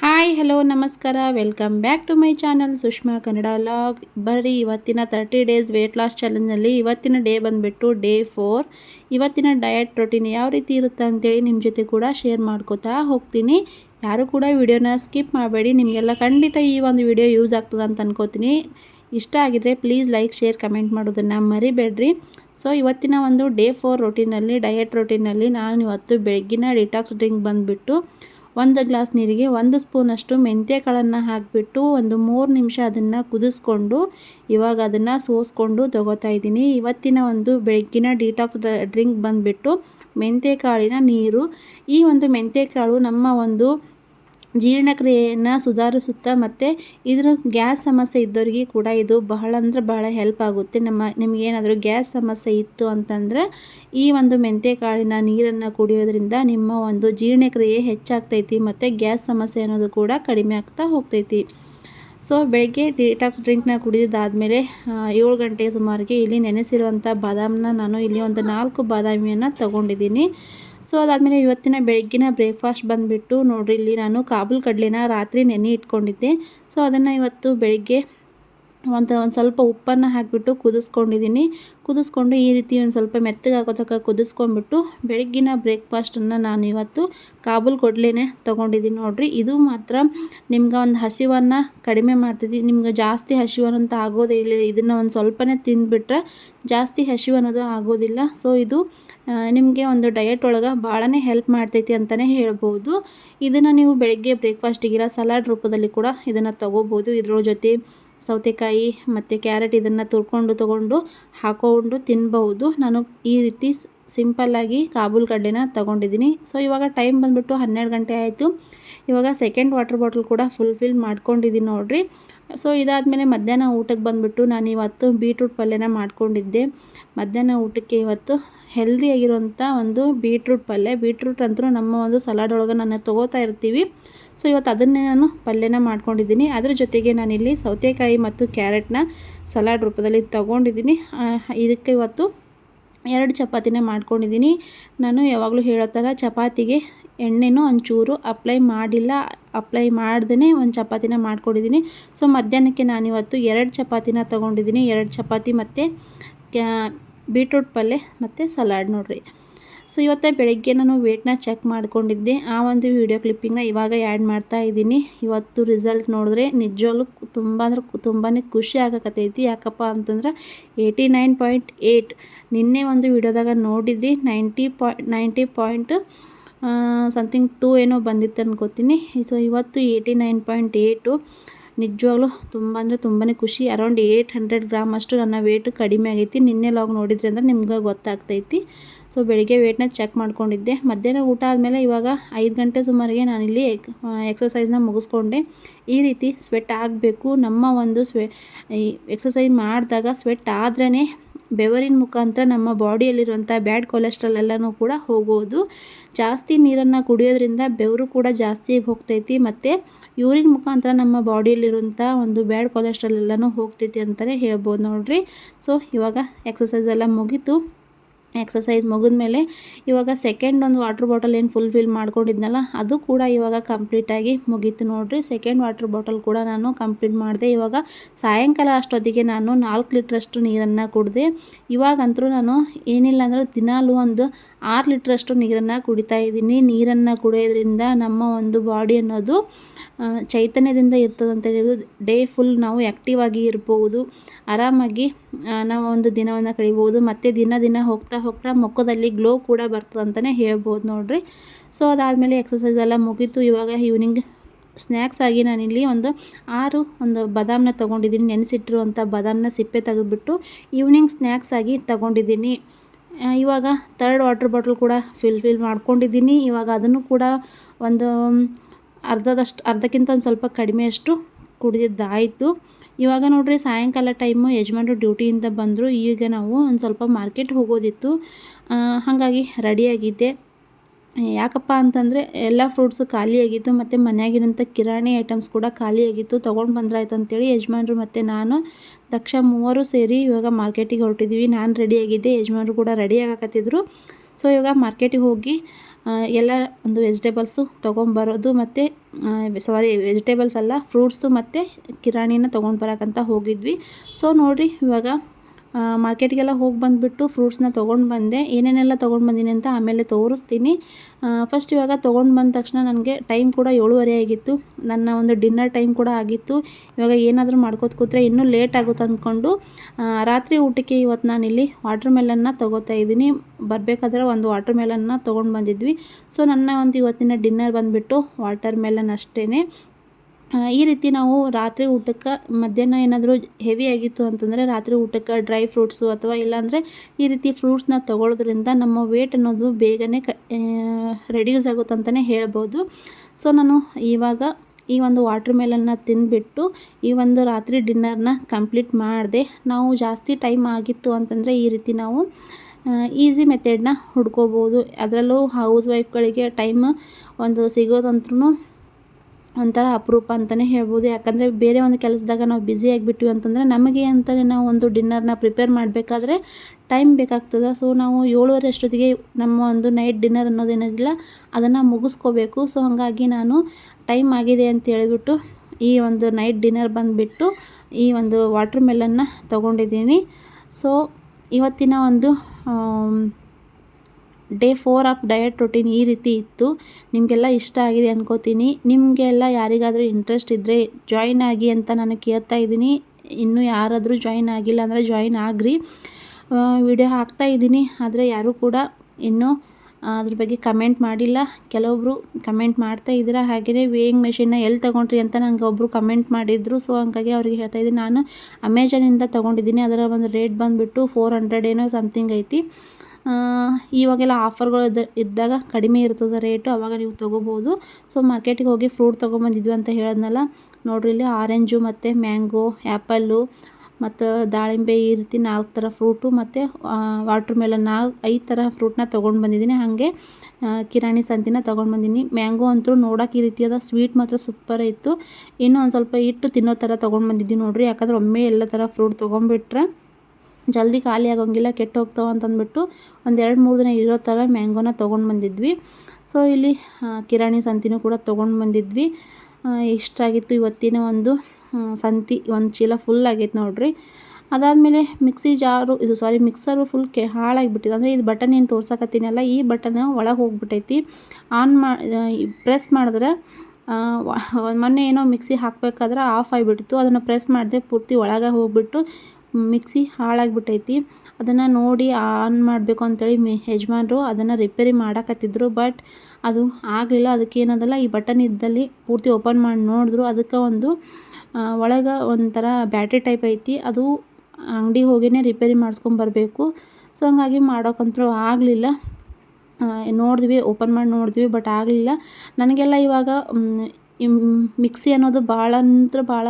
Hi hello ನಮಸ್ಕಾರ. Welcome back to my channel Sushma Kannada log ಬರ್ರಿ, ಇವತ್ತಿನ thirty days weight loss ಚಾಲೆಂಜಲ್ಲಿ ಇವತ್ತಿನ ಡೇ ಬಂದುಬಿಟ್ಟು ಡೇ ಫೋರ್ ಇವತ್ತಿನ ಡಯಟ್ ರೊಟೀನ್ ಯಾವ ರೀತಿ ಇರುತ್ತೆ ಅಂತೇಳಿ ನಿಮ್ಮ ಜೊತೆ ಕೂಡ ಶೇರ್ ಮಾಡ್ಕೋತಾ ಹೋಗ್ತೀನಿ. ಯಾರು ಕೂಡ ವಿಡಿಯೋನ ಸ್ಕಿಪ್ ಮಾಡಬೇಡಿ. ನಿಮಗೆಲ್ಲ ಖಂಡಿತ ಈ ಒಂದು ವಿಡಿಯೋ ಯೂಸ್ ಆಗ್ತದೆ ಅಂತ ಅನ್ಕೋತೀನಿ. ಇಷ್ಟ ಆಗಿದ್ರೆ ಪ್ಲೀಸ್ ಲೈಕ್ ಶೇರ್ ಕಮೆಂಟ್ ಮಾಡೋದನ್ನು ಮರಿಬೇಡ್ರಿ. ಸೊ ಇವತ್ತಿನ ಒಂದು ಡೇ ಫೋರ್ ರೊಟೀನಲ್ಲಿ ಡಯಟ್ ರೊಟೀನಲ್ಲಿ ನಾನು ಇವತ್ತು ಬೆಳಗ್ಗಿನ ಡಿಟಾಕ್ಸ್ ಡ್ರಿಂಕ್ ಬಂದುಬಿಟ್ಟು ಒಂದು ಗ್ಲಾಸ್ ನೀರಿಗೆ ಒಂದು ಸ್ಪೂನಷ್ಟು ಮೆಂತ್ಯ ಕಾಳನ್ನು ಹಾಕಿಬಿಟ್ಟು ಒಂದು ಮೂರು ನಿಮಿಷ ಅದನ್ನು ಕುದಿಸ್ಕೊಂಡು ಇವಾಗ ಅದನ್ನು ಸೋಸ್ಕೊಂಡು ತೊಗೋತಾ ಇದ್ದೀನಿ. ಇವತ್ತಿನ ಒಂದು ಬೆಳಗ್ಗಿನ ಡಿಟಾಕ್ಸ್ ಡ್ರಿಂಕ್ ಬಂದುಬಿಟ್ಟು ಮೆಂತ್ಯ ಕಾಳಿನ ನೀರು. ಈ ಒಂದು ಮೆಂತ್ಯ ಕಾಳು ನಮ್ಮ ಒಂದು ಜೀರ್ಣಕ್ರಿಯೆಯನ್ನು ಸುಧಾರಿಸುತ್ತಾ ಮತ್ತು ಇದರ ಗ್ಯಾಸ್ ಸಮಸ್ಯೆ ಇದ್ದವರಿಗೆ ಕೂಡ ಇದು ಬಹಳ ಅಂದರೆ ಬಹಳ ಹೆಲ್ಪ್ ಆಗುತ್ತೆ. ನಮ್ಮ ನಿಮಗೇನಾದರೂ ಗ್ಯಾಸ್ ಸಮಸ್ಯೆ ಇತ್ತು ಅಂತಂದರೆ ಈ ಒಂದು ಮೆಂತ್ಯ ಕಾಳಿನ ನೀರನ್ನು ಕುಡಿಯೋದ್ರಿಂದ ನಿಮ್ಮ ಒಂದು ಜೀರ್ಣಕ್ರಿಯೆ ಹೆಚ್ಚಾಗ್ತೈತಿ ಮತ್ತು ಗ್ಯಾಸ್ ಸಮಸ್ಯೆ ಅನ್ನೋದು ಕೂಡ ಕಡಿಮೆ ಆಗ್ತಾ ಹೋಗ್ತೈತಿ. ಸೊ ಬೆಳಗ್ಗೆ ಡಿಟಾಕ್ಸ್ ಡ್ರಿಂಕ್ನ ಕುಡಿದಾದಮೇಲೆ ಏಳು ಗಂಟೆಗೆ ಸುಮಾರಿಗೆ ಇಲ್ಲಿ ನೆನೆಸಿರುವಂಥ ಬಾದಾಮನ್ನ ನಾನು ಇಲ್ಲಿ ಒಂದು ನಾಲ್ಕು ಬಾದಾಮಿಯನ್ನು ತೊಗೊಂಡಿದ್ದೀನಿ. ಸೊ ಅದಾದಮೇಲೆ ಇವತ್ತಿನ ಬೆಳಗ್ಗಿನ ಬ್ರೇಕ್ಫಾಸ್ಟ್ ಬಂದುಬಿಟ್ಟು ನೋಡಿರಿ, ಇಲ್ಲಿ ನಾನು ಕಾಬೂಲ್ ಕಡಲೆನ ರಾತ್ರಿ ನೆನೆ ಇಟ್ಕೊಂಡಿದ್ದೆ. ಸೊ ಅದನ್ನು ಇವತ್ತು ಬೆಳಗ್ಗೆ ಒಂದು ಒಂದು ಸ್ವಲ್ಪ ಉಪ್ಪನ್ನು ಹಾಕಿಬಿಟ್ಟು ಕುದಿಸ್ಕೊಂಡಿದ್ದೀನಿ. ಕುದಿಸ್ಕೊಂಡು ಈ ರೀತಿ ಒಂದು ಸ್ವಲ್ಪ ಮೆತ್ತಗೆ ಹಾಕೋತಕ್ಕ ಕುದಿಸ್ಕೊಂಡ್ಬಿಟ್ಟು ಬೆಳಗ್ಗಿನ ಬ್ರೇಕ್ಫಾಸ್ಟನ್ನು ನಾನು ಇವತ್ತು ಕಾಬೂಲ್ ಕೊಡ್ಲೇನೆ ತೊಗೊಂಡಿದ್ದೀನಿ ನೋಡಿರಿ. ಇದು ಮಾತ್ರ ನಿಮ್ಗೆ ಒಂದು ಹಸಿವನ್ನು ಕಡಿಮೆ ಮಾಡ್ತಿದ್ದಿ ನಿಮ್ಗೆ ಜಾಸ್ತಿ ಹಸಿವನಂತ ಆಗೋದೇ ಇಲ್ಲ. ಇದನ್ನು ಒಂದು ಸ್ವಲ್ಪನೇ ತಿಂದುಬಿಟ್ರೆ ಜಾಸ್ತಿ ಹಸಿವು ಅನ್ನೋದು ಆಗೋದಿಲ್ಲ. ಸೊ ಇದು ನಿಮಗೆ ಒಂದು ಡಯಟ್ ಒಳಗೆ ಭಾಳನೇ ಹೆಲ್ಪ್ ಮಾಡ್ತೈತಿ ಅಂತಲೇ ಹೇಳ್ಬೋದು. ಇದನ್ನು ನೀವು ಬೆಳಗ್ಗೆ ಬ್ರೇಕ್ಫಾಸ್ಟಿಗಿರ ಸಲಾಡ್ ರೂಪದಲ್ಲಿ ಕೂಡ ಇದನ್ನು ತೊಗೋಬೋದು. ಇದ್ರ ಜೊತೆ ಸೌತೆಕಾಯಿ ಮತ್ತು ಕ್ಯಾರೆಟ್ ಇದನ್ನು ತುರ್ಕೊಂಡು ತೊಗೊಂಡು ಹಾಕೊಂಡು ತಿನ್ಬಹುದು. ನಾನು ಈ ರೀತಿ ಸಿಂಪಲ್ಲಾಗಿ ಕಾಬೂಲ್ ಕಡ್ಡೆನ ತೊಗೊಂಡಿದ್ದೀನಿ. ಸೊ ಇವಾಗ ಟೈಮ್ ಬಂದುಬಿಟ್ಟು ಹನ್ನೆರಡು ಗಂಟೆ ಆಯಿತು. ಇವಾಗ ಸೆಕೆಂಡ್ ವಾಟರ್ ಬಾಟಲ್ ಕೂಡ ಫುಲ್ಫಿಲ್ ಮಾಡ್ಕೊಂಡಿದ್ದೀನಿ ನೋಡಿರಿ. ಸೊ ಇದಾದಮೇಲೆ ಮಧ್ಯಾಹ್ನ ಊಟಕ್ಕೆ ಬಂದುಬಿಟ್ಟು ನಾನು ಇವತ್ತು ಬೀಟ್ರೂಟ್ ಪಲ್ಯನ ಮಾಡ್ಕೊಂಡಿದ್ದೆ. ಮಧ್ಯಾಹ್ನ ಊಟಕ್ಕೆ ಇವತ್ತು ಹೆಲ್ದಿಯಾಗಿರುವಂಥ ಒಂದು ಬೀಟ್ರೂಟ್ ಪಲ್ಯ. ಬೀಟ್ರೂಟ್ ಅಂತೂ ನಮ್ಮ ಒಂದು ಸಲಾಡ್ ಒಳಗೆ ನಾನು ತೊಗೋತಾ ಇರ್ತೀವಿ. ಸೊ ಇವತ್ತು ಅದನ್ನೇ ನಾನು ಪಲ್ಯನ ಮಾಡ್ಕೊಂಡಿದ್ದೀನಿ. ಅದ್ರ ಜೊತೆಗೆ ನಾನಿಲ್ಲಿ ಸೌತೆಕಾಯಿ ಮತ್ತು ಕ್ಯಾರೆಟ್ನ ಸಲಾಡ್ ರೂಪದಲ್ಲಿ ತೊಗೊಂಡಿದ್ದೀನಿ. ಇದಕ್ಕೆ ಇವತ್ತು ಎರಡು ಚಪಾತಿನೇ ಮಾಡ್ಕೊಂಡಿದ್ದೀನಿ. ನಾನು ಯಾವಾಗಲೂ ಹೇಳೋ ಥರ ಚಪಾತಿಗೆ ಎಣ್ಣೆನೂ ಒಂಚೂರು ಅಪ್ಲೈ ಮಾಡಿಲ್ಲ. ಅಪ್ಲೈ ಮಾಡ್ದೇ ಒಂದು ಚಪಾತಿನ ಮಾಡ್ಕೊಂಡಿದ್ದೀನಿ. ಸೊ ಮಧ್ಯಾಹ್ನಕ್ಕೆ ನಾನಿವತ್ತು ಎರಡು ಚಪಾತಿನ ತೊಗೊಂಡಿದ್ದೀನಿ. ಎರಡು ಚಪಾತಿ ಮತ್ತು ಕ್ಯಾ ಬೀಟ್ರೂಟ್ ಪಲ್ಯ ಮತ್ತು ಸಲಾಡ್ ನೋಡಿರಿ. ಸೊ ಇವತ್ತೇ ಬೆಳಗ್ಗೆ ನಾನು ವೇಟ್ನ ಚೆಕ್ ಮಾಡ್ಕೊಂಡಿದ್ದೆ. ಆ ಒಂದು ವಿಡಿಯೋ ಕ್ಲಿಪ್ಪಿಂಗ್ನ ಇವಾಗ ಆ್ಯಡ್ ಮಾಡ್ತಾ ಇದ್ದೀನಿ. ಇವತ್ತು ರಿಸಲ್ಟ್ ನೋಡಿದ್ರೆ ನಿಜವಾಗ್ಲೂ ತುಂಬ ಅಂದ್ರೆ ತುಂಬಾ ಖುಷಿ ಆಗಕತ್ತೈತಿ. ಯಾಕಪ್ಪ ಅಂತಂದ್ರೆ ಏಯ್ಟಿ ನೈನ್ ಪಾಯಿಂಟ್ ಏಯ್ಟ್ ನಿನ್ನೆ ಒಂದು ವಿಡಿಯೋದಾಗ ನೋಡಿದ್ರಿ ninety point ninety point something two ಏನೋ ಬಂದಿತ್ತು ಅನ್ಕೋತೀನಿ ಸೊ ಇವತ್ತು ಏಯ್ಟಿ ನೈನ್ ಪಾಯಿಂಟ್ ಏಯ್ಟು ನಿಜವಾಗ್ಲೂ ತುಂಬ ಅಂದರೆ ತುಂಬಾ ಖುಷಿ. ಅರೌಂಡ್ ಏಯ್ಟ್ ಹಂಡ್ರೆಡ್ ಗ್ರಾಮ್ ಅಷ್ಟು ನನ್ನ ವೇಟ್ ಕಡಿಮೆ ಆಗೈತಿ. ನಿನ್ನೆ ಲಾಗ್ ನೋಡಿದ್ರಿ ಅಂದ್ರೆ ನಿಮ್ಗೆ ಗೊತ್ತಾಗ್ತೈತಿ. ಸೊ ಬೆಳಿಗ್ಗೆ ವೇಟ್ನ ಚೆಕ್ ಮಾಡ್ಕೊಂಡಿದ್ದೆ. ಮಧ್ಯಾಹ್ನ ಊಟ ಆದಮೇಲೆ ಇವಾಗ ಐದು ಗಂಟೆ ಸುಮಾರಿಗೆ ನಾನಿಲ್ಲಿ ಎಕ್ಸಸೈಸ್ನ ಮುಗಿಸ್ಕೊಂಡೆ. ಈ ರೀತಿ ಸ್ವೆಟ್ ಆಗಬೇಕು. ನಮ್ಮ ಒಂದು ಸ್ವೆ ಎಕ್ಸಸೈಸ್ ಮಾಡಿದಾಗ ಸ್ವೆಟ್ ಆದ್ರೇ ಬೆವರಿನ ಮುಖಾಂತರ ನಮ್ಮ ಬಾಡಿಯಲ್ಲಿರುವಂಥ ಬ್ಯಾಡ್ ಕೊಲೆಸ್ಟ್ರಾಲ್ ಎಲ್ಲನೂ ಕೂಡ ಹೋಗೋದು. ಜಾಸ್ತಿ ನೀರನ್ನು ಕುಡಿಯೋದ್ರಿಂದ ಬೆವರು ಕೂಡ ಜಾಸ್ತಿ ಹೋಗ್ತೈತಿ ಮತ್ತು ಯೂರಿನ್ ಮುಖಾಂತರ ನಮ್ಮ ಬಾಡಿಯಲ್ಲಿರುವಂಥ ಒಂದು ಬ್ಯಾಡ್ ಕೊಲೆಸ್ಟ್ರಾಲ್ ಎಲ್ಲನೂ ಹೋಗ್ತೈತಿ ಅಂತಲೇ ಹೇಳ್ಬೋದು ನೋಡಿರಿ. ಸೊ ಇವಾಗ ಎಕ್ಸಸೈಸ್ ಎಲ್ಲ ಮುಗೀತು. ಎಕ್ಸಸೈಸ್ ಮುಗಿದ್ಮೇಲೆ ಇವಾಗ ಸೆಕೆಂಡ್ ಒಂದು ವಾಟ್ರ್ ಬಾಟಲ್ ಏನು ಫುಲ್ ಫಿಲ್ ಮಾಡ್ಕೊಂಡಿದ್ನಲ್ಲ, ಅದು ಕೂಡ ಇವಾಗ ಕಂಪ್ಲೀಟಾಗಿ ಮುಗೀತು ನೋಡಿರಿ. ಸೆಕೆಂಡ್ ವಾಟ್ರ್ ಬಾಟಲ್ ಕೂಡ ನಾನು ಕಂಪ್ಲೀಟ್ ಮಾಡಿದೆ. ಇವಾಗ ಸಾಯಂಕಾಲ ಅಷ್ಟೊತ್ತಿಗೆ ನಾನು ನಾಲ್ಕು ಲೀಟ್ರಷ್ಟು ನೀರನ್ನು ಕುಡಿದೆ. ಇವಾಗಂತೂ ನಾನು ಏನಿಲ್ಲ ಅಂದರೂ ದಿನಾಲೂ ಒಂದು ಆರು ಲೀಟ್ರಷ್ಟು ನೀರನ್ನು ಕುಡಿತಾ ಇದ್ದೀನಿ. ನೀರನ್ನು ಕುಡಿಯೋದ್ರಿಂದ ನಮ್ಮ ಒಂದು ಬಾಡಿ ಅನ್ನೋದು ಚೈತನ್ಯದಿಂದ ಇರ್ತದೆ ಅಂತ ಹೇಳೋದು ಡೇ ಫುಲ್ ನಾವು ಆ್ಯಕ್ಟಿವ್ ಆಗಿ ಇರ್ಬೋದು. ಆರಾಮಾಗಿ ನಾವು ಒಂದು ದಿನವನ್ನು ಕಳಿಬೋದು. ಮತ್ತು ದಿನ ದಿನ ಹೋಗ್ತಾ ಹೋಗ್ತಾ ಮುಖದಲ್ಲಿ ಗ್ಲೋ ಕೂಡ ಬರ್ತದೆ ಅಂತಲೇ ಹೇಳ್ಬೋದು ನೋಡಿರಿ. ಸೊ ಅದಾದಮೇಲೆ ಎಕ್ಸಸೈಸ್ ಎಲ್ಲ ಮುಗೀತು. ಇವಾಗ ಈವ್ನಿಂಗ್ ಸ್ನ್ಯಾಕ್ಸ್ ಆಗಿ ನಾನಿಲ್ಲಿ ಒಂದು ಆರು ಒಂದು ಬಾದಾಮನ್ನ ತೊಗೊಂಡಿದ್ದೀನಿ. ನೆನೆಸಿಟ್ಟಿರುವಂಥ ಬಾದಾಮನ್ನ ಸಿಪ್ಪೆ ತೆಗೆದುಬಿಟ್ಟು ಈವ್ನಿಂಗ್ ಸ್ನ್ಯಾಕ್ಸ್ ಆಗಿ ತೊಗೊಂಡಿದ್ದೀನಿ. ಇವಾಗ ತರ್ಡ್ ವಾಟ್ರ್ ಬಾಟ್ಲ್ ಕೂಡ ಫಿಲ್ ಫಿಲ್ ಮಾಡ್ಕೊಂಡಿದ್ದೀನಿ. ಇವಾಗ ಅದನ್ನು ಕೂಡ ಒಂದು ಅರ್ಧದಷ್ಟು, ಅರ್ಧಕ್ಕಿಂತ ಒಂದು ಸ್ವಲ್ಪ ಕಡಿಮೆಯಷ್ಟು ಕುಡಿದಿದ್ದಾಯಿತು. ಇವಾಗ ನೋಡಿರಿ ಸಾಯಂಕಾಲ ಟೈಮು ಯಜಮಾನ್ರು ಡ್ಯೂಟಿಯಿಂದ ಬಂದರು. ಈಗ ನಾವು ಒಂದು ಸ್ವಲ್ಪ ಮಾರ್ಕೆಟ್ ಹೋಗೋದಿತ್ತು. ಹಾಗಾಗಿ ರೆಡಿಯಾಗಿದ್ದೆ ಯಾಕಪ್ಪ ಅಂತಂದರೆ ಎಲ್ಲ ಫ್ರೂಟ್ಸು ಖಾಲಿಯಾಗಿತ್ತು, ಮತ್ತು ಮನೆಯಾಗಿರೋಂಥ ಕಿರಾಣಿ ಐಟಮ್ಸ್ ಕೂಡ ಖಾಲಿಯಾಗಿತ್ತು. ತೊಗೊಂಡು ಬಂದ್ರಾಯ್ತು ಅಂತೇಳಿ ಯಜಮಾನ್ರು ಮತ್ತು ನಾನು, ದಕ್ಷ ಮೂವರು ಸೇರಿ ಇವಾಗ ಮಾರ್ಕೆಟಿಗೆ ಹೊರಟಿದ್ದೀವಿ ನಾನು ರೆಡಿಯಾಗಿದ್ದೆ ಯಜಮಾನ್ರು ಕೂಡ ರೆಡಿ ಆಗಕತ್ತಿದ್ರು. ಸೊ ಇವಾಗ ಮಾರ್ಕೆಟಿಗೆ ಹೋಗಿ ಎಲ್ಲ ಒಂದು ವೆಜಿಟೇಬಲ್ಸು ತೊಗೊಂಬರೋದು ಮತ್ತು ಸಾರಿ ವೆಜಿಟೇಬಲ್ಸ್ ಅಲ್ಲ ಫ್ರೂಟ್ಸು ಮತ್ತು ಕಿರಾಣಿನ ತೊಗೊಂಡು ಬರೋಕ್ಕಂತ ಹೋಗಿದ್ವಿ. ಸೊ ನೋಡಿರಿ ಇವಾಗ ಮಾರ್ಕೆಟ್ಗೆಲ್ಲ ಹೋಗಿ ಬಂದುಬಿಟ್ಟು ಫ್ರೂಟ್ಸ್ನ ತೊಗೊಂಡು ಬಂದೆ. ಏನೇನೆಲ್ಲ ತೊಗೊಂಡು ಬಂದೀನಿ ಅಂತ ಆಮೇಲೆ ತೋರಿಸ್ತೀನಿ. ಫಸ್ಟ್ ಇವಾಗ ತೊಗೊಂಡು ಬಂದ ತಕ್ಷಣ ನನಗೆ ಟೈಮ್ ಕೂಡ ಏಳುವರೆ ಆಗಿತ್ತು. ನನ್ನ ಒಂದು ಡಿನ್ನರ್ ಟೈಮ್ ಕೂಡ ಆಗಿತ್ತು. ಇವಾಗ ಏನಾದರೂ ಮಾಡ್ಕೋತ ಕೂತ್ರೆ ಇನ್ನೂ ಲೇಟ್ ಆಗುತ್ತೆ ಅಂದ್ಕೊಂಡು ರಾತ್ರಿ ಊಟಕ್ಕೆ ಇವತ್ತು ನಾನಿಲ್ಲಿ ವಾಟರ್ ಮೆಲನ್ನ ತೊಗೋತಾ ಇದ್ದೀನಿ. ಬರಬೇಕಾದ್ರೆ ಒಂದು ವಾಟರ್ ಮೆಲನ್ನ ತೊಗೊಂಡು ಬಂದಿದ್ವಿ. ಸೊ ನನ್ನ ಒಂದು ಇವತ್ತಿನ ಡಿನ್ನರ್ ಬಂದುಬಿಟ್ಟು ವಾಟರ್ ಮೆಲನ್ ಅಷ್ಟೇ ಈ ರೀತಿ ನಾವು ರಾತ್ರಿ ಊಟಕ್ಕೆ ಮಧ್ಯಾಹ್ನ ಏನಾದರೂ ಹೆವಿ ಆಗಿತ್ತು ಅಂತಂದರೆ ರಾತ್ರಿ ಊಟಕ್ಕೆ ಡ್ರೈ ಫ್ರೂಟ್ಸು ಅಥವಾ ಇಲ್ಲಾಂದರೆ ಈ ರೀತಿ ಫ್ರೂಟ್ಸ್ನ ತಗೊಳ್ಳೋದ್ರಿಂದ ನಮ್ಮ ವೇಟ್ ಅನ್ನೋದು ಬೇಗನೆ ಕ ರೆಡ್ಯೂಸ್ ಆಗುತ್ತೆ ಅಂತಲೇ ಹೇಳ್ಬೋದು. ಸೊ ನಾನು ಇವಾಗ ಈ ಒಂದು ವಾಟ್ರ್ ಮೆಲನ್ನ ತಿಂದುಬಿಟ್ಟು ಈ ಒಂದು ರಾತ್ರಿ ಡಿನ್ನರ್ನ ಕಂಪ್ಲೀಟ್ ಮಾಡಿದೆ. ನಾವು ಜಾಸ್ತಿ ಟೈಮ್ ಆಗಿತ್ತು ಅಂತಂದರೆ ಈ ರೀತಿ ನಾವು ಈಸಿ ಮೆಥಡ್ನ ಹುಡ್ಕೋಬೋದು. ಅದರಲ್ಲೂ ಹೌಸ್ ವೈಫ್ಗಳಿಗೆ ಟೈಮ್ ಒಂದು ಸಿಗೋದಂದ್ರೂ ಒಂಥರ ಅಪರೂಪ ಅಂತಲೇ ಹೇಳ್ಬೋದು. ಯಾಕಂದರೆ ಬೇರೆ ಒಂದು ಕೆಲಸದಾಗ ನಾವು ಬ್ಯುಸಿ ಆಗಿಬಿಟ್ವಿ ಅಂತಂದರೆ ನಮಗೆ ಅಂತಲೇ ನಾವು ಒಂದು ಡಿನ್ನರ್ನ ಪ್ರಿಪೇರ್ ಮಾಡಬೇಕಾದ್ರೆ ಟೈಮ್ ಬೇಕಾಗ್ತದೆ. ಸೊ ನಾವು ಏಳುವರೆ ಅಷ್ಟೊತ್ತಿಗೆ ನಮ್ಮ ಒಂದು ನೈಟ್ ಡಿನ್ನರ್ ಅನ್ನೋದೇನಿಲ್ಲ ಅದನ್ನು ಮುಗಿಸ್ಕೋಬೇಕು. ಸೊ ಹಾಗಾಗಿ ನಾನು ಟೈಮ್ ಆಗಿದೆ ಅಂತ ಹೇಳಿಬಿಟ್ಟು ಈ ಒಂದು ನೈಟ್ ಡಿನ್ನರ್ ಬಂದುಬಿಟ್ಟು ಈ ಒಂದು ವಾಟ್ರ್ ಮೆಲನ್ನ ತೊಗೊಂಡಿದ್ದೀನಿ. ಸೊ ಇವತ್ತಿನ ಒಂದು day four of diet routine ಈ ರೀತಿ ಇತ್ತು. ನಿಮಗೆಲ್ಲ ಇಷ್ಟ ಆಗಿದೆ ಅನ್ಕೋತೀನಿ. ನಿಮಗೆಲ್ಲ ಯಾರಿಗಾದರೂ ಇಂಟ್ರೆಸ್ಟ್ ಇದ್ದರೆ ಜಾಯಿನ್ ಆಗಿ ಅಂತ ನಾನು ಕೇಳ್ತಾ ಇದ್ದೀನಿ. ಇನ್ನೂ ಯಾರಾದರೂ ಜಾಯಿನ್ ಆಗಿಲ್ಲ ಅಂದರೆ ಜಾಯಿನ್ ಆಗ್ರಿ. ವಿಡಿಯೋ ಹಾಕ್ತಾ ಇದ್ದೀನಿ. ಆದರೆ ಯಾರೂ ಕೂಡ ಇನ್ನೂ ಅದ್ರ ಬಗ್ಗೆ ಕಮೆಂಟ್ ಮಾಡಿಲ್ಲ. ಕೆಲವೊಬ್ಬರು ಕಮೆಂಟ್ ಮಾಡ್ತಾ ಇದ್ದೀರಾ? ಹಾಗೆಯೇ ವೇಯಿಂಗ್ ಮೆಷಿನ್ನ ಎಲ್ಲಿ ತೊಗೊಂಡ್ರಿ ಅಂತ ನನಗೆ ಒಬ್ಬರು ಕಮೆಂಟ್ ಮಾಡಿದ್ರು. ಸೊ ಹಂಗಾಗಿ ಅವ್ರಿಗೆ ಹೇಳ್ತಾ ಇದ್ದೀನಿ. ನಾನು ಅಮೆಝಾನಿಂದ ತೊಗೊಂಡಿದ್ದೀನಿ. ಅದರ ಒಂದು ರೇಟ್ ಬಂದುಬಿಟ್ಟು ಫೋರ್ ಹಂಡ್ರೆಡ್ ಏನೋ ಸಮಥಿಂಗ್ ಐತಿ. ಇವಾಗೆಲ್ಲ ಆಫರ್ಗಳು ಇದ್ದ, ಇದ್ದಾಗ ಕಡಿಮೆ ಇರ್ತದೆ ರೇಟು, ಅವಾಗ ನೀವು ತೊಗೋಬೋದು. ಸೊ ಮಾರ್ಕೆಟಿಗೆ ಹೋಗಿ ಫ್ರೂಟ್ ತೊಗೊಂಬಂದಿದ್ವಿ ಅಂತ ಹೇಳಿದ್ನಲ್ಲ. ನೋಡ್ರಿ ಇಲ್ಲಿ ಆರೆಂಜು ಮತ್ತು ಮ್ಯಾಂಗೋ ಆ್ಯಪಲ್ಲು ಮತ್ತು ದಾಳಿಂಬೆ ಈ ರೀತಿ ನಾಲ್ಕು ಥರ ಫ್ರೂಟು ಮತ್ತು ವಾಟ್ರ್ ಮೆಲನ್ ನಾಲ್ಕು ಐದು ಥರ ಫ್ರೂಟ್ನ ತೊಗೊಂಡು ಬಂದಿದ್ದೀನಿ ಹಾಗೆ ಕಿರಾಣಿ ಸಂತಿನ ತೊಗೊಂಡು ಬಂದೀನಿ ಮ್ಯಾಂಗೋ ಅಂತೂ ನೋಡೋಕೆ ಈ ರೀತಿಯಾದ ಸ್ವೀಟ್ ಮಾತ್ರ ಸೂಪರ್ ಇತ್ತು. ಇನ್ನೂ ಒಂದು ಸ್ವಲ್ಪ ಇಟ್ಟು ತಿನ್ನೋ ಥರ ತೊಗೊಂಡು ಬಂದಿದ್ದೀನಿ ನೋಡಿರಿ. ಯಾಕಂದ್ರೆ ಒಮ್ಮೆ ಎಲ್ಲ ಥರ ಫ್ರೂಟ್ ತೊಗೊಂಡ್ಬಿಟ್ರೆ ಜಲ್ದಿ ಖಾಲಿ ಆಗೋಂಗಿಲ್ಲ, ಕೆಟ್ಟು ಹೋಗ್ತಾವೆ ಅಂತಂದ್ಬಿಟ್ಟು ಒಂದು ಎರಡು ಮೂರು ದಿನ ಇರೋ ಥರ ಮ್ಯಾಂಗೋನ ತೊಗೊಂಡು ಬಂದಿದ್ವಿ. ಸೊ ಇಲ್ಲಿ ಕಿರಾಣಿ ಸಂತಿನೂ ಕೂಡ ತೊಗೊಂಡು ಬಂದಿದ್ವಿ. ಇಷ್ಟಾಗಿತ್ತು ಇವತ್ತಿನ ಒಂದು ಸಂತಿ, ಒಂದು ಚೀಲ ಫುಲ್ ಆಗೈತೆ ನೋಡ್ರಿ. ಅದಾದಮೇಲೆ ಮಿಕ್ಸಿ ಜಾರು, ಇದು ಸಾರಿ ಮಿಕ್ಸರು ಫುಲ್ ಕೆ, ಹಾಳಾಗಿಬಿಟ್ಟಿದೆ. ಅಂದರೆ ಇದು ಬಟನ್ ಏನು ತೋರ್ಸಕತ್ತೀನಲ್ಲ, ಈ ಬಟನ್ ಒಳಗೆ ಹೋಗ್ಬಿಟ್ಟೈತಿ. ಆನ್ ಮಾ ಪ್ರೆಸ್ ಮಾಡಿದ್ರೆ ಮೊನ್ನೆ ಏನೋ ಮಿಕ್ಸಿ ಹಾಕಬೇಕಾದ್ರೆ ಆಫ್ ಆಗಿಬಿಟ್ಟಿತ್ತು ಅದನ್ನು ಪ್ರೆಸ್ ಮಾಡಿದೆ ಪೂರ್ತಿ ಒಳಗೆ ಹೋಗ್ಬಿಟ್ಟು ಮಿಕ್ಸಿ ಹಾಳಾಗ್ಬಿಟ್ಟೈತಿ. ಅದನ್ನು ನೋಡಿ ಆನ್ ಮಾಡಬೇಕು ಅಂತೇಳಿ ಮೆ, ಯಜಮಾನ್ರು ಅದನ್ನು ರಿಪೇರಿ ಮಾಡಕತ್ತಿದ್ರು. ಬಟ್ ಅದು ಆಗಲಿಲ್ಲ. ಅದಕ್ಕೆ ಏನದಲ್ಲ, ಈ ಬಟನ್ ಇದ್ದಲ್ಲಿ ಪೂರ್ತಿ ಓಪನ್ ಮಾಡಿ ನೋಡಿದ್ರು. ಅದಕ್ಕೆ ಒಂದು ಒಳಗೆ ಒಂಥರ ಬ್ಯಾಟ್ರಿ ಟೈಪ್ ಐತಿ. ಅದು ಅಂಗಡಿ ಹೋಗಿನೇ ರಿಪೇರಿ ಮಾಡಿಸ್ಕೊಂಬರ್ಬೇಕು ಸೊ, ಹಂಗಾಗಿ ಮಾಡೋಕ್ಕಂತೂ ಆಗಲಿಲ್ಲ. ನೋಡಿದ್ವಿ, ಓಪನ್ ಮಾಡಿ ನೋಡಿದ್ವಿ, ಬಟ್ ಆಗಲಿಲ್ಲ. ನನಗೆಲ್ಲ ಇವಾಗ ಮಿಕ್ಸಿ ಅನ್ನೋದು ಭಾಳ ಅಂದ್ರೆ ಭಾಳ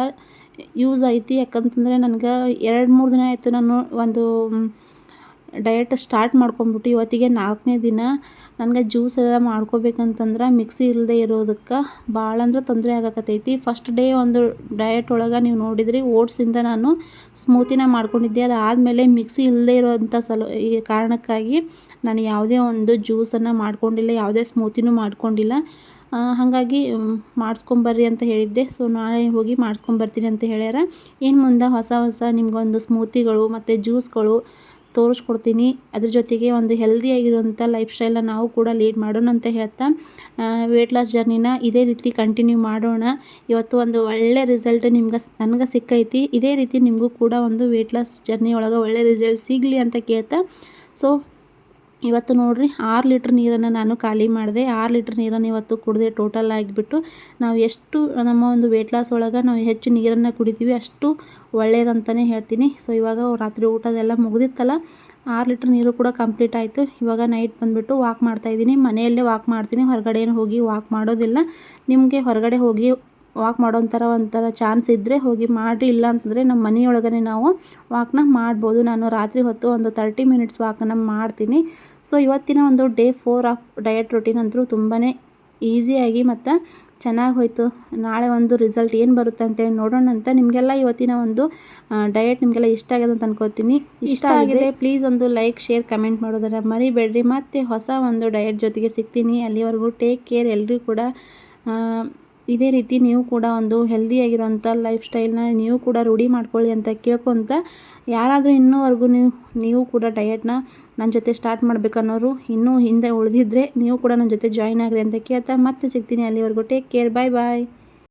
ಯೂಸ್ ಐತಿ. ಯಾಕಂತಂದರೆ ನನಗೆ ಎರಡು ಮೂರು ದಿನ ಆಯಿತು ನಾನು ಒಂದು ಡಯಟ್ ಸ್ಟಾರ್ಟ್ ಮಾಡ್ಕೊಂಬಿಟ್ಟು ಇವತ್ತಿಗೆ ನಾಲ್ಕನೇ ದಿನ ನನಗೆ ಜ್ಯೂಸ್ ಎಲ್ಲ ಮಾಡ್ಕೋಬೇಕಂತಂದ್ರೆ ಮಿಕ್ಸಿ ಇಲ್ಲದೆ ಇರೋದಕ್ಕೆ ಭಾಳ ಅಂದ್ರೆ ತೊಂದರೆ ಆಗಕತ್ತೈತಿ. ಫಸ್ಟ್ ಡೇ ಒಂದು ಡಯಟ್ ಒಳಗೆ ನೀವು ನೋಡಿದ್ರಿ ಓಟ್ಸಿಂದ ನಾನು ಸ್ಮೂತಿನ ಮಾಡ್ಕೊಂಡಿದ್ದೆ. ಅದಾದಮೇಲೆ ಮಿಕ್ಸಿ ಇಲ್ಲದೆ ಇರೋವಂಥ ಸಲ ಈ ಕಾರಣಕ್ಕಾಗಿ ನಾನು ಯಾವುದೇ ಒಂದು ಜ್ಯೂಸನ್ನು ಮಾಡ್ಕೊಂಡಿಲ್ಲ, ಯಾವುದೇ ಸ್ಮೂತಿನೂ ಮಾಡ್ಕೊಂಡಿಲ್ಲ. ಹಾಗಾಗಿ ಮಾಡಿಸ್ಕೊಂಬರ್ರಿ ಅಂತ ಹೇಳಿದ್ದೆ. ಸೊ ನಾಳೆ ಹೋಗಿ ಮಾಡಿಸ್ಕೊಂಬರ್ತೀನಿ ಅಂತ ಹೇಳ್ಯಾರ. ಇನ್ನು ಮುಂದೆ ಹೊಸ ಹೊಸ ನಿಮಗೊಂದು ಸ್ಮೂತಿಗಳು ಮತ್ತು ಜ್ಯೂಸ್ಗಳು ತೋರಿಸ್ಕೊಡ್ತೀನಿ. ಅದ್ರ ಜೊತೆಗೆ ಒಂದು ಹೆಲ್ದಿಯಾಗಿರುವಂಥ ಲೈಫ್ ಸ್ಟೈಲನ್ನ ನಾವು ಕೂಡ ಲೀಡ್ ಮಾಡೋಣ ಅಂತ ಹೇಳ್ತಾ ವೆಯ್ಟ್ ಲಾಸ್ ಜರ್ನಿನ ಇದೇ ರೀತಿ ಕಂಟಿನ್ಯೂ ಮಾಡೋಣ. ಇವತ್ತು ಒಂದು ಒಳ್ಳೆ ರಿಸಲ್ಟ್ ನಿಮ್ಗೆ ನನಗೆ ಸಿಕ್ಕೈತಿ. ಇದೇ ರೀತಿ ನಿಮಗೂ ಕೂಡ ಒಂದು ವೆಯ್ಟ್ ಲಾಸ್ ಜರ್ನಿ ಒಳಗೆ ಒಳ್ಳೆ ರಿಸಲ್ಟ್ ಸಿಗಲಿ ಅಂತ ಕೇಳ್ತಾ ಸೊ ಇವತ್ತು ನೋಡಿರಿ ಆರು ಲೀಟ್ರ್ ನೀರನ್ನು ನಾನು ಖಾಲಿ ಮಾಡಿದೆ. ಆರು ಲೀಟ್ರ್ ನೀರನ್ನು ಇವತ್ತು ಕುಡಿದೆ ಟೋಟಲ್ ಆಗಿಬಿಟ್ಟು ನಾವು ಎಷ್ಟು ನಮ್ಮ ಒಂದು ವೆಯ್ಟ್ ಲಾಸ್ ಒಳಗೆ ನಾವು ಹೆಚ್ಚು ನೀರನ್ನು ಕುಡಿತೀವಿ ಅಷ್ಟು ಒಳ್ಳೆಯದಂತಲೇ ಹೇಳ್ತೀನಿ. ಸೊ ಇವಾಗ ರಾತ್ರಿ ಊಟದೆಲ್ಲ ಮುಗಿದಿತ್ತಲ್ಲ, ಆರು ಲೀಟ್ರ್ ನೀರು ಕೂಡ ಕಂಪ್ಲೀಟ್ ಆಯಿತು. ಇವಾಗ ನೈಟ್ ಬಂದುಬಿಟ್ಟು ವಾಕ್ ಮಾಡ್ತಾಯಿದ್ದೀನಿ ಮನೆಯಲ್ಲೇ ವಾಕ್ ಮಾಡ್ತೀನಿ. ಹೊರಗಡೆ ಏನು ಹೋಗಿ ವಾಕ್ ಮಾಡೋದಿಲ್ಲ. ನಿಮಗೆ ಹೊರಗಡೆ ಹೋಗಿ ವಾಕ್ ಮಾಡೋಂಥರ ಒಂಥರ ಚಾನ್ಸ್ ಇದ್ದರೆ ಹೋಗಿ ಮಾಡಿರಿ ಇಲ್ಲ ಅಂತಂದರೆ ನಮ್ಮ ಮನೆಯೊಳಗನೆ ನಾವು ವಾಕ್ನ ಮಾಡ್ಬೋದು. ನಾನು ರಾತ್ರಿ ಹೊತ್ತು ಒಂದು ತರ್ಟಿ ಮಿನಿಟ್ಸ್ ವಾಕನ್ನು ಮಾಡ್ತೀನಿ. ಸೊ ಇವತ್ತಿನ ಒಂದು day four of diet routine ಅಂತೂ ತುಂಬಾ ಈಸಿಯಾಗಿ ಮತ್ತು ಚೆನ್ನಾಗಿ ಹೋಯಿತು. ನಾಳೆ ಒಂದು ರಿಸಲ್ಟ್ ಏನು ಬರುತ್ತೆ ಅಂತೇಳಿ ನೋಡೋಣ ಅಂತ ನಿಮಗೆಲ್ಲ ಇವತ್ತಿನ ಒಂದು ಡಯಟ್ ನಿಮಗೆಲ್ಲ ಇಷ್ಟ ಆಗಿದೆ ಅಂತ ಅನ್ಕೋತೀನಿ. ಇಷ್ಟ ಆಗಿದೆ. ಪ್ಲೀಸ್ ಒಂದು ಲೈಕ್ ಶೇರ್ ಕಮೆಂಟ್ ಮಾಡೋದನ್ನು ಮರಿಬೇಡ್ರಿ. ಮತ್ತೆ ಹೊಸ ಒಂದು ಡಯಟ್ ಜೊತೆಗೆ ಸಿಗ್ತೀನಿ. ಅಲ್ಲಿವರೆಗೂ ಟೇಕ್ ಕೇರ್ ಎಲ್ಲರೂ ಕೂಡ ಇದೇ ರೀತಿ ನೀವು ಕೂಡ ಒಂದು ಹೆಲ್ದಿಯಾಗಿರೋಂಥ ಲೈಫ್ ಸ್ಟೈಲ್ನ ನೀವು ಕೂಡ ರೂಢಿ ಮಾಡ್ಕೊಳ್ಳಿ ಅಂತ ಕೇಳ್ಕೊತ ಯಾರಾದರೂ ಇನ್ನೂವರೆಗೂ ನೀವು ನೀವು ಕೂಡ ಡಯಟ್ನ ನನ್ನ ಜೊತೆ ಸ್ಟಾರ್ಟ್ ಮಾಡಬೇಕನ್ನೋರು ಇನ್ನೂ ಹಿಂದೆ ಉಳಿದಿದ್ರೆ ನೀವು ಕೂಡ ನನ್ನ ಜೊತೆ ಜಾಯ್ನ್ ಆಗಿರಿ ಅಂತ ಕೇಳ್ತಾ ಮತ್ತೆ ಸಿಗ್ತೀನಿ ಅಲ್ಲಿವರೆಗೂ. ಟೇಕ್ ಕೇರ್ ಬಾಯ್ ಬಾಯ್